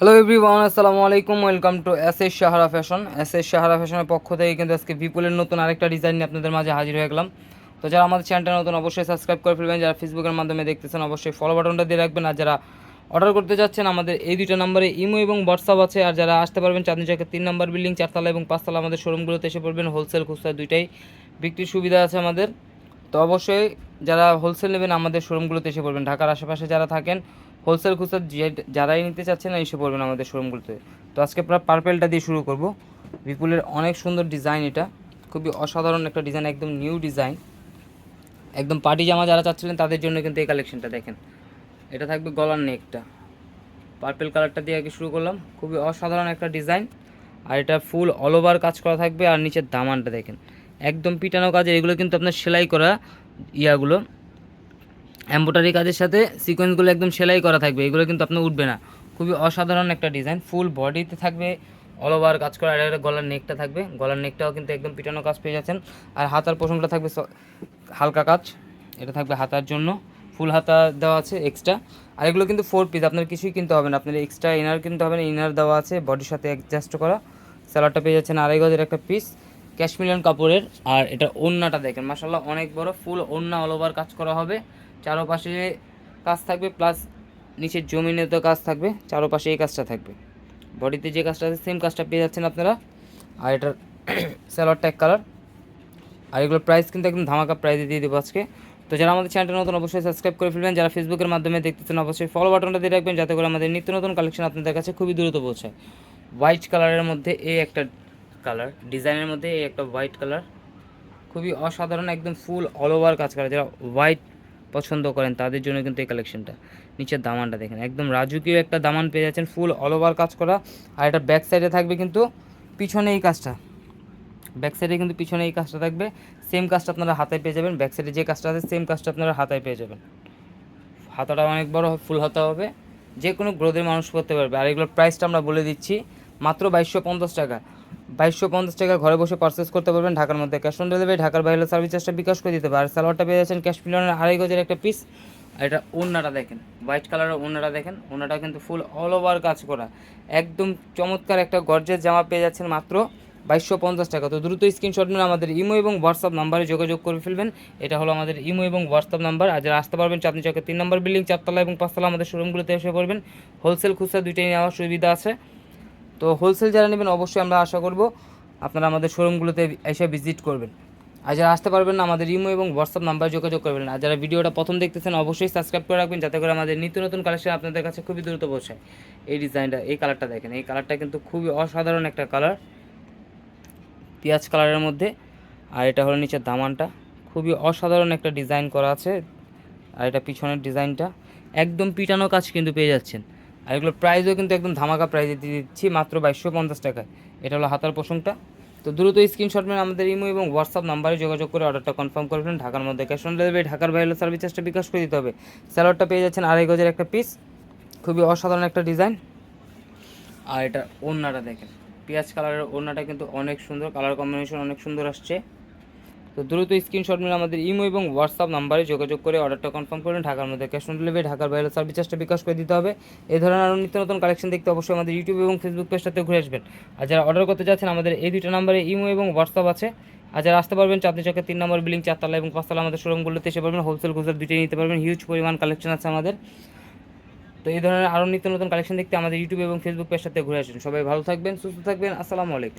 Hello everyone আসসালামু আলাইকুম welcome to S S Sahara fashion S S Sahara ফ্যাশনের পক্ষ থেকে কিন্তু আজকে বিপুলের নতুন আরেকটা ডিজাইন নিয়ে আপনাদের মাঝে হাজির হয়ে গেলাম। তো যারা আমাদের চ্যানেলটা নতুন, অবশ্যই সাবস্ক্রাইব করে ফেলবেন। যারা ফেসবুকের মাধ্যমে দেখতেছেন, অবশ্যই ফলো বাটনটা দিয়ে রাখবেন। আর যারা অর্ডার করতে যাচ্ছেন, আমাদের এই দুইটা নম্বরে ইমো এবং হোয়াটসঅ্যাপ আছে। আর যারা আসতে পারবেন চাঁদনি চকের তিন নম্বর বিল্ডিং চারতলা এবং পাঁচতলা আমাদের শোরুমগুলোতে এসে পড়বেন। হোলসেল খুচরা দুইটাই বিক্রির সুবিধা আছে আমাদের। তো অবশ্যই যারা হোলসেল নেবেন, আমাদের শোরুমগুলোতে এসে পড়বেন। ঢাকার আশেপাশে যারা থাকেন হোলসেল খুচরা যারাই নিতে চাচ্ছেন এসে পড়বেন আমাদের শোরুমগুলোতে তো আজকে আপনার পার্পেলটা দিয়ে শুরু করব। বিপুলের অনেক সুন্দর ডিজাইন এটা। খুবই অসাধারণ একটা ডিজাইন একদম নিউ ডিজাইন একদম পার্টি জামা যারা চাচ্ছিলেন, তাদের জন্য কিন্তু এই কালেকশনটা দেখেন। এটা থাকবে গলার নেকটা। পার্পেল কালারটা দিয়ে আগে শুরু করলাম। খুবই অসাধারণ একটা ডিজাইন আর এটা ফুল অল ওভার কাজ করা থাকবে। আর নিচের দামানটা দেখেন। একদম পিটানো কাজের, এগুলো কিন্তু আপনার সেলাই করা ইয়াগুলো। এম্বোটারি কাজের সাথে সিকোয়েন্সগুলো একদম সেলাই করা থাকবে, এগুলো কিন্তু আপনার উঠবে না। খুবই অসাধারণ একটা ডিজাইন ফুল বডিতে থাকবে অল ওভার কাজ করা, আর একটা গলার নেকটা থাকবে। গলার নেকটাও কিন্তু একদম পিটানো কাজ পেয়ে যাচ্ছেন। আর হাতার পোষণটা থাকবে হালকা কাজ, এটা থাকবে হাতার জন্য। ফুল হাতা দেওয়া আছে এক্সট্রা আর এগুলো কিন্তু ফোর পিস আপনার কিছুই কিনতে হবে না। আপনার এক্সট্রা ইনার কিনতে হবে না ইনার দেওয়া আছে বডির সাথে অ্যাডজাস্ট করা। স্যালাডটা পেয়ে যাচ্ছেন আড়াই গজের একটা পিস ক্যাশমিলিয়ন কাপড়ের আর এটা ওড়নাটা দেখেন মাসাল্লাহ অনেক বড় ফুল ওড়না অল ওভার কাজ করা হবে। চারোপাশে কাজ থাকবে প্লাস নিচের জমিনে তো কাজ থাকবে, চারোপাশে এই কাজটা থাকবে। বডিতে যে কাজটা আছে সেম কাজটা পেয়ে যাচ্ছেন আপনারা। আর এটার স্যালাডটা এক কালার আর এগুলোর প্রাইস কিন্তু একদম ধামাকা প্রাইসে দিয়ে দেবো আজকে। তো যারা আমাদের চ্যানেলটা নতুন, অবশ্যই সাবস্ক্রাইব করে ফেলবেন। যারা ফেসবুকের মাধ্যমে দেখতেছেন, অবশ্যই ফলো বাটনটা দিয়ে রাখবেন, যাতে করে আমাদের নিত্য নতুন কালেকশন আপনাদের কাছে খুবই দ্রুত পৌঁছায়। হোয়াইট কালারের মধ্যে এই একটা কালার ডিজাইনের মধ্যে এই একটা হোয়াইট কালার খুবই অসাধারণ, একদম ফুল অল ওভার কাজ করা। যারা হোয়াইট পছন্দ করেন, তাদের জন্য কিন্তু এই কালেকশনটা নিচের দামানটা দেখেন, একদম রাজুকীয় একটা দামান পেয়ে যাচ্ছেন ফুল অল ওভার কাজ করা। আর এটা ব্যাক সাইডে থাকবে কিন্তু পিছনে এই কাজটা। ব্যাক সাইডে কিন্তু পিছনে এই কাজটা থাকবে। সেম কাজটা আপনারা হাতায় পেয়ে যাবেন ব্যাক সাইডে যে কাজটা আছে সেম কাজটা আপনারা হাতায় পেয়ে যাবেন। হাতাটা অনেক বড় ফুল হাতা হবে। যে কোনো গ্রোথের মানুষ করতে পারবে। আর এগুলোর প্রাইসটা আমরা বলে দিচ্ছি, মাত্র বাইশশো পঞ্চাশ টাকা। বাইশশো পঞ্চাশ টাকা ঘরে বসে পারচেস করতে পারবেন ঢাকার মধ্যে ক্যাশ অন ডেলিভারি ঢাকার বাইরে সার্ভিস চার্জটা বিকাশ করে দিতে পারে সালোয়ারটা পেয়ে যাচ্ছেন ক্যাশ মিলিয়নের আড়াই গজের একটা পিস আর এটা ওড়নাটা দেখেন হোয়াইট কালারের ওড়নাটা দেখেন। ওড়নাটা কিন্তু ফুল অল ওভার কাজ করা। একদম চমৎকার একটা গর্জের জামা পেয়ে যাচ্ছেন মাত্র বাইশশো পঞ্চাশ টাকা। তো দ্রুত স্ক্রিনশট নিয়ে আমাদের ইমো এবং হোয়াটসঅ্যাপ নাম্বারে যোগাযোগ করে ফেলবেন। এটা হলো আমাদের ইমো এবং হোয়াটসঅ্যাপ নাম্বার আর যারা আসতে পারবেন চাঁদনি চকের তিন নম্বর বিল্ডিং চারতলা এবং পাঁচতলা আমাদের শোরুমগুলোতে এসে পড়বেন। হোলসেল খুচরা দুইটাই নেওয়ার সুবিধা আছে। তো হোলসেল যারা নেবেন অবশ্যই আমরা আশা করব আপনারা আমাদের শোরুমগুলোতে এসে ভিজিট করবেন। আর যারা আসতে পারবেন না, আমাদের ইমো এবং হোয়াটসঅ্যাপ নাম্বারে যোগাযোগ করবেন। আর যারা ভিডিওটা প্রথম দেখতেছেন, অবশ্যই সাবস্ক্রাইব করে রাখবেন, যাতে করে আমাদের নিত্য নতুন কালেকশন আপনাদের কাছে খুবই দ্রুত পৌঁছায়। এই ডিজাইনটা এই কালারটা দেখেন। এই কালারটা কিন্তু খুবই অসাধারণ একটা কালার পেঁয়াজ কালারের মধ্যে। আর এটা হলো নিচের দামানটা। খুবই অসাধারণ একটা ডিজাইন করা আছে। আর এটা পিছনের ডিজাইনটা একদম পিটানো কাজ কিন্তু পেয়ে যাচ্ছেন। আর এগুলোর প্রাইসও কিন্তু একদম ধামাকা প্রাইজে দিয়ে দিচ্ছি, মাত্র বাইশশো পঞ্চাশ টাকায়। এটা হলো হাতার পোষণটা তো দ্রুত স্ক্রিনশট মেন আমাদের ইমো এবং হোয়াটসঅ্যাপ নাম্বারে যোগাযোগ করে অর্ডারটা কনফার্ম করে ফেলুন। ঢাকার মধ্যে ক্যাশ অন ডেলিভারি ঢাকার বাইরে সার্ভিস চার্জটা বিকাশ করে দিতে হবে। স্যালোয়ারটা পেয়ে যাচ্ছেন আড়াই গজের একটা পিস খুবই অসাধারণ একটা ডিজাইন আর এটা ওড়নাটা দেখেন। পেঁয়াজ কালারের ওড়নাটা কিন্তু অনেক সুন্দর কালার কম্বিনেশন অনেক সুন্দর আসছে। তো দ্রুত স্ক্রিনশট নিয়ে আমাদের ইমো এবং হোয়াটসঅ্যাপ নাম্বারে যোগাযোগ করে অর্ডারটা কনফার্ম করুন, ঢাকার মধ্যে ক্যাশ অন ডেলিভারি ঢাকার বাইরে সার্ভিস চার্জটা বিকাশ করে দিতে হবে। এই ধরনের আরও নিত্য নতুন কালেকশন দেখতে অবশ্যই আমাদের ইউটিউব এবং ফেসবুক পেজটাতে ঘুরে আসবেন। আর যারা অর্ডার করতে যাচ্ছেন, আমাদের এই দুটো নাম্বারে ইমো এবং হোয়াটসঅ্যাপ আছে। আর যারা আসতে পারবেন, চাঁদনি চকের তিন নম্বর বিল্ডিং, চারতলা এবং পাঁচতলা আমাদের শোরুমগুলোতে এসে পারবেন। হোলসেল খুচরা দুইটাই নিতে পারবেন। হিউজ পরিমাণ কালেকশন আছে আমাদের। তো এই ধরনের আরও নিত্য নতুন কালেকশন দেখতে আমাদের ইউটিউব এবং ফেসবুক পেজটাতে ঘুরে আসুন। সবাই ভালো থাকবেন, সুস্থ থাকবেন। আসসালামু আলাইকুম।